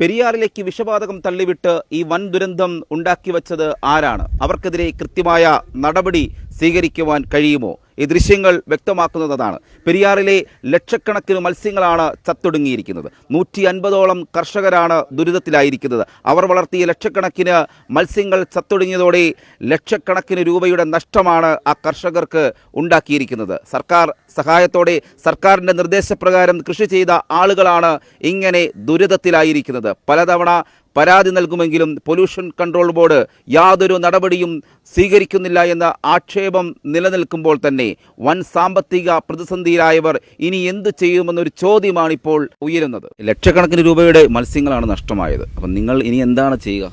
പെരിയാറിലേക്ക് വിഷവാതകം തള്ളിവിട്ട് ഈ വൻ ദുരന്തം ഉണ്ടാക്കി വച്ചത് ആരാണ്? അവർക്കെതിരെ കൃത്യമായ നടപടി സ്വീകരിക്കുവാൻ കഴിയുമോ? ഈ ദൃശ്യങ്ങൾ വ്യക്തമാക്കുന്നതാണ്. പെരിയാറിലെ ലക്ഷക്കണക്കിന് മത്സ്യങ്ങളാണ് ചത്തൊടുങ്ങിയിരിക്കുന്നത്. നൂറ്റി അൻപതോളം കർഷകരാണ് ദുരിതത്തിലായിരിക്കുന്നത്. അവർ വളർത്തിയ ലക്ഷക്കണക്കിന് മത്സ്യങ്ങൾ ചത്തൊടുങ്ങിയതോടെ ലക്ഷക്കണക്കിന് രൂപയുടെ നഷ്ടമാണ് ആ കർഷകർക്ക് ഉണ്ടാക്കിയിരിക്കുന്നത്. സർക്കാർ സഹായത്തോടെ സർക്കാരിന്റെ നിർദ്ദേശപ്രകാരം കൃഷി ചെയ്ത ആളുകളാണ് ഇങ്ങനെ ദുരിതത്തിലായിരിക്കുന്നത്. പലതവണ പരാതി നൽകുമെങ്കിലും പൊല്യൂഷൻ കൺട്രോൾ ബോർഡ് യാതൊരു നടപടിയും സ്വീകരിക്കുന്നില്ല എന്ന ആക്ഷേപം നിലനിൽക്കുമ്പോൾ തന്നെ വൻ സാമ്പത്തിക പ്രതിസന്ധിയിലായവർ ഇനി എന്ത് ചെയ്യുമെന്നൊരു ചോദ്യമാണ് ഇപ്പോൾ ഉയരുന്നത്. ലക്ഷക്കണക്കിന് രൂപയുടെ മത്സ്യങ്ങളാണ് നഷ്ടമായത്. അപ്പം നിങ്ങൾ ഇനി എന്താണ് ചെയ്യുക?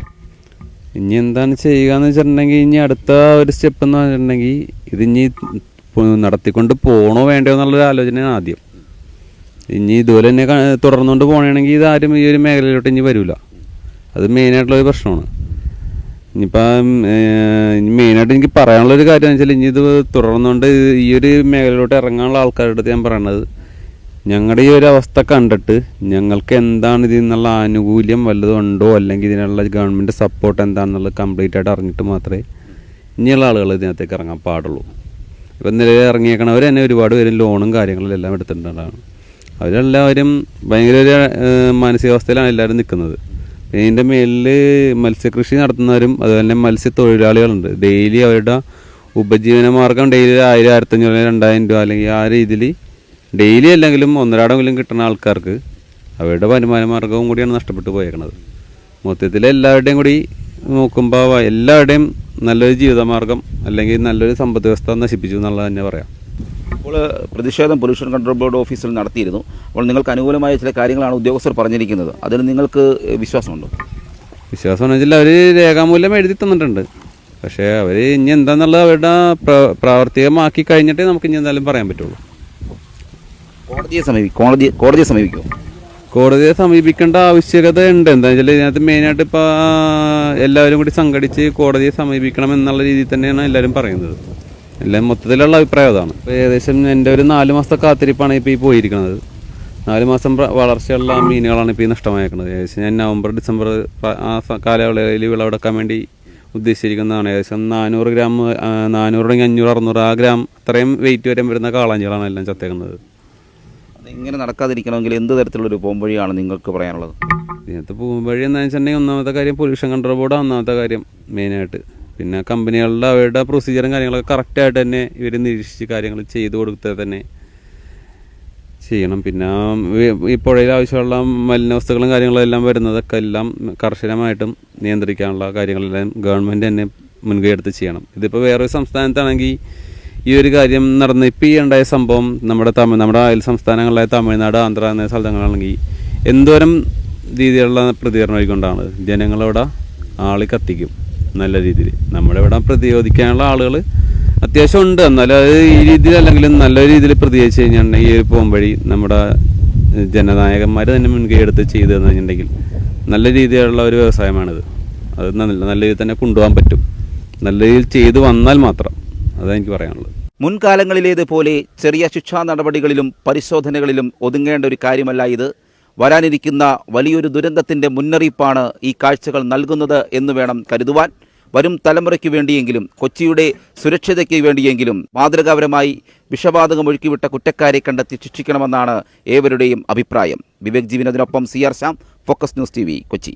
ഇനി എന്താണ് ചെയ്യുക എന്ന് വെച്ചിട്ടുണ്ടെങ്കിൽ ഇനി അടുത്ത ഒരു സ്റ്റെപ്പ് എന്ന് പറഞ്ഞിട്ടുണ്ടെങ്കിൽ ഇത് ഇനി നടത്തിക്കൊണ്ട് പോകണോ വേണ്ടോ എന്നുള്ളൊരു ആലോചനയാണ് ആദ്യം. ഇനി ഇതുപോലെ തന്നെ തുടർന്നുകൊണ്ട് പോകണമെങ്കിൽ ഇതാരും ഈ ഒരു മേഖലയിലോട്ട് ഇനി വരില്ല അത് മെയിനായിട്ടുള്ള ഒരു പ്രശ്നമാണ്. ഇനിയിപ്പം മെയിനായിട്ട് എനിക്ക് പറയാനുള്ളൊരു കാര്യം വെച്ചാൽ ഇനി ഇത് തുടർന്നുകൊണ്ട് ഈ ഒരു മേഖലയിലോട്ട് ഇറങ്ങാനുള്ള ആൾക്കാരുടെ അടുത്ത് ഞാൻ പറയണത് ഞങ്ങളുടെ ഈ ഒരു അവസ്ഥ കണ്ടിട്ട് ഞങ്ങൾക്ക് എന്താണ് ഇതിൽ നിന്നുള്ള ആനുകൂല്യം വല്ലതുണ്ടോ അല്ലെങ്കിൽ ഇതിനുള്ള ഗവൺമെന്റ് സപ്പോർട്ട് എന്താണെന്നുള്ളത് കംപ്ലീറ്റ് ആയിട്ട് അറിഞ്ഞിട്ട് മാത്രമേ ഇനിയുള്ള ആളുകൾ ഇതിനകത്തേക്ക് ഇറങ്ങാൻ പാടുള്ളൂ. ഇപ്പം നിലവിൽ ഇറങ്ങിയേക്കണവർ തന്നെ ഒരുപാട് പേര് ലോണും കാര്യങ്ങളും എല്ലാം എടുത്തിട്ടുണ്ടാണ് അവരെല്ലാവരും ഭയങ്കര ഒരു മാനസികാവസ്ഥയിലാണ് എല്ലാവരും നിൽക്കുന്നത് ഇതിന്റെ മേളിൽ മത്സ്യകൃഷി നടത്തുന്നവരും അതുപോലെ തന്നെ മത്സ്യത്തൊഴിലാളികളുണ്ട്. ഡെയിലി അവരുടെ ഉപജീവന മാർഗം ഡെയിലി ആയിരം ആയിരത്തഞ്ഞൂറ് രണ്ടായിരം രൂപ അല്ലെങ്കിൽ ആ രീതിയിൽ ഡെയിലി അല്ലെങ്കിലും ഒന്നരാടെങ്കിലും കിട്ടുന്ന ആൾക്കാർക്ക് അവരുടെ വരുമാന മാർഗവും കൂടിയാണ് നഷ്ടപ്പെട്ടു പോയേക്കുന്നത് മൊത്തത്തിൽ എല്ലാവരുടെയും കൂടി നോക്കുമ്പോൾ എല്ലാവരുടെയും നല്ലൊരു ജീവിതമാർഗം അല്ലെങ്കിൽ നല്ലൊരു സമ്പദ് വ്യവസ്ഥ നശിപ്പിച്ചു എന്നുള്ളത് തന്നെ പറയാം. അപ്പോൾ പ്രതിഷേധം പൊല്യൂഷൻ കൺട്രോൾ ബോർഡ് ഓഫീസിൽ നടത്തിയിരുന്നു. അപ്പോൾ നിങ്ങൾക്ക് അനുകൂലമായ ചില കാര്യങ്ങളാണ് ഉദ്യോഗസ്ഥർ പറഞ്ഞിരിക്കുന്നത്. അതിന് നിങ്ങൾക്ക് വിശ്വാസമുണ്ടോ? വിശ്വാസം എന്ന് വെച്ചാൽ അവർ രേഖാമൂല്യം എഴുതി തന്നിട്ടുണ്ട്. പക്ഷേ അവർ ഇനി എന്താണെന്നുള്ളത് അവരുടെ പ്ര- പ്രാവർത്തികമാക്കി കഴിഞ്ഞിട്ടേ നമുക്ക് ഇനി എന്തായാലും പറയാൻ പറ്റുള്ളൂ. കോടതിയെ സമീപിക്കും കോടതി കോടതിയെ സമീപിക്കും കോടതിയെ സമീപിക്കേണ്ട ആവശ്യകത ഉണ്ട്. എന്താ വെച്ചാൽ ഇതിനകത്ത് മെയിനായിട്ട് ഇപ്പോൾ എല്ലാവരും കൂടി സംഘടിച്ച് കോടതിയെ സമീപിക്കണം എന്നുള്ള രീതിയിൽ തന്നെയാണ് എല്ലാവരും പറയുന്നത്. എല്ലാം മൊത്തത്തിലുള്ള അഭിപ്രായം അതാണ്. ഇപ്പോൾ ഏകദേശം എന്റെ ഒരു നാല് മാസത്തെ കാത്തിരിപ്പാണ് ഇപ്പോൾ ഈ പോയിരിക്കുന്നത്. നാല് മാസം വളർച്ചയുള്ള മീനുകളാണ് ഇപ്പോൾ ഈ നഷ്ടമായേക്കുന്നത്. ഏകദേശം ഞാൻ നവംബർ ഡിസംബർ ആ കാലയളവിൽ വിളവെടുക്കാൻ വേണ്ടി ഉദ്ദേശിച്ചിരിക്കുന്നതാണ്. ഏകദേശം നാനൂറ് ഗ്രാം നാനൂറ് അഞ്ഞൂറ് അറുന്നൂറ് ആ ഗ്രാം അത്രയും വെയിറ്റ് വരെ വരുന്ന കാളാഞ്ചികളാണ് എല്ലാം ചത്തേക്കുന്നത് ഇങ്ങനെ നടക്കാതിരിക്കണമെങ്കിൽ എന്ത് തരത്തിലുള്ളൊരു പോംവഴിയാണ് നിങ്ങൾക്ക് പറയാനുള്ളത്? ഇതിനകത്ത് പോകുമ്പോഴേ എന്താണെന്ന് വെച്ചിട്ടുണ്ടെങ്കിൽ ഒന്നാമത്തെ കാര്യം പൊല്യൂഷൻ കൺട്രോൾ ബോർഡ് ഒന്നാമത്തെ കാര്യം മെയിനായിട്ട് പിന്നെ കമ്പനികളുടെ അവരുടെ പ്രൊസീജിയറും കാര്യങ്ങളൊക്കെ കറക്റ്റായിട്ട് തന്നെ ഇവർ നിരീക്ഷിച്ച് കാര്യങ്ങൾ ചെയ്തു കൊടുത്താൽ തന്നെ ചെയ്യണം. പിന്നെ ഈ- പുഴയിൽ ആവശ്യമുള്ള മലിനവസ്തുക്കളും കാര്യങ്ങളും എല്ലാം വരുന്നതൊക്കെ എല്ലാം കർശനമായിട്ടും നിയന്ത്രിക്കാനുള്ള കാര്യങ്ങളെല്ലാം ഗവൺമെന്റ് തന്നെ മുൻകൈ എടുത്ത് ചെയ്യണം. ഇതിപ്പോൾ വേറൊരു സംസ്ഥാനത്താണെങ്കിൽ ഈ ഒരു കാര്യം നടന്ന് ഇപ്പോൾ ഈ ഉണ്ടായ സംഭവം നമ്മുടെ തമിഴ് നമ്മുടെ അയൽ സംസ്ഥാനങ്ങളായ തമിഴ്നാട് ആന്ധ്ര എന്ന സ്ഥലങ്ങളാണെങ്കിൽ എന്തോരം രീതിയിലുള്ള പ്രതികരണമായിക്കൊണ്ടാണ് ജനങ്ങളവിടെ ആളി കത്തിക്കും നല്ല രീതിയിൽ. നമ്മുടെ ഇവിടെ പ്രതിരോധിക്കാനുള്ള ആളുകൾ അത്യാവശ്യം ഉണ്ട്. എന്നാലും അത് ഈ രീതിയിൽ അല്ലെങ്കിലും നല്ല രീതിയിൽ പ്രതികരിച്ച് കഴിഞ്ഞിട്ടുണ്ടെങ്കിൽ ഈ ഒരു പോകുമ്പഴി നമ്മുടെ ജനനായകന്മാർ തന്നെ മുൻകൈ എടുത്ത് ചെയ്തു തന്നിട്ടുണ്ടെങ്കിൽ നല്ല രീതിയിലുള്ള ഒരു വ്യവസായമാണിത്. അത് നല്ല നല്ല രീതിയിൽ തന്നെ കൊണ്ടുപോകാൻ പറ്റും. നല്ല രീതിയിൽ ചെയ്തു വന്നാൽ മാത്രം. അതാണ് എനിക്ക് പറയാനുള്ളത്. മുൻകാലങ്ങളിലേതുപോലെ ചെറിയ ശിക്ഷാ നടപടികളിലും പരിശോധനകളിലും ഒതുങ്ങേണ്ട ഒരു കാര്യമല്ല ഇത്. വരാനിരിക്കുന്ന വലിയൊരു ദുരന്തത്തിന്റെ മുന്നറിയിപ്പാണ് ഈ കാഴ്ചകൾ നൽകുന്നത് എന്ന് വേണം കരുതുവാൻ. വരും തലമുറയ്ക്ക് വേണ്ടിയെങ്കിലും കൊച്ചിയുടെ സുരക്ഷിതയ്ക്ക് വേണ്ടിയെങ്കിലും മാതൃകാപരമായി വിഷവാതകം ഒഴുക്കിവിട്ട കുറ്റക്കാരെ കണ്ടെത്തി ശിക്ഷിക്കണമെന്നാണ് ഏവരുടെയും അഭിപ്രായം. Vivek ജീവനത്തിനൊപ്പം C R Shyam Focus News T Kochi.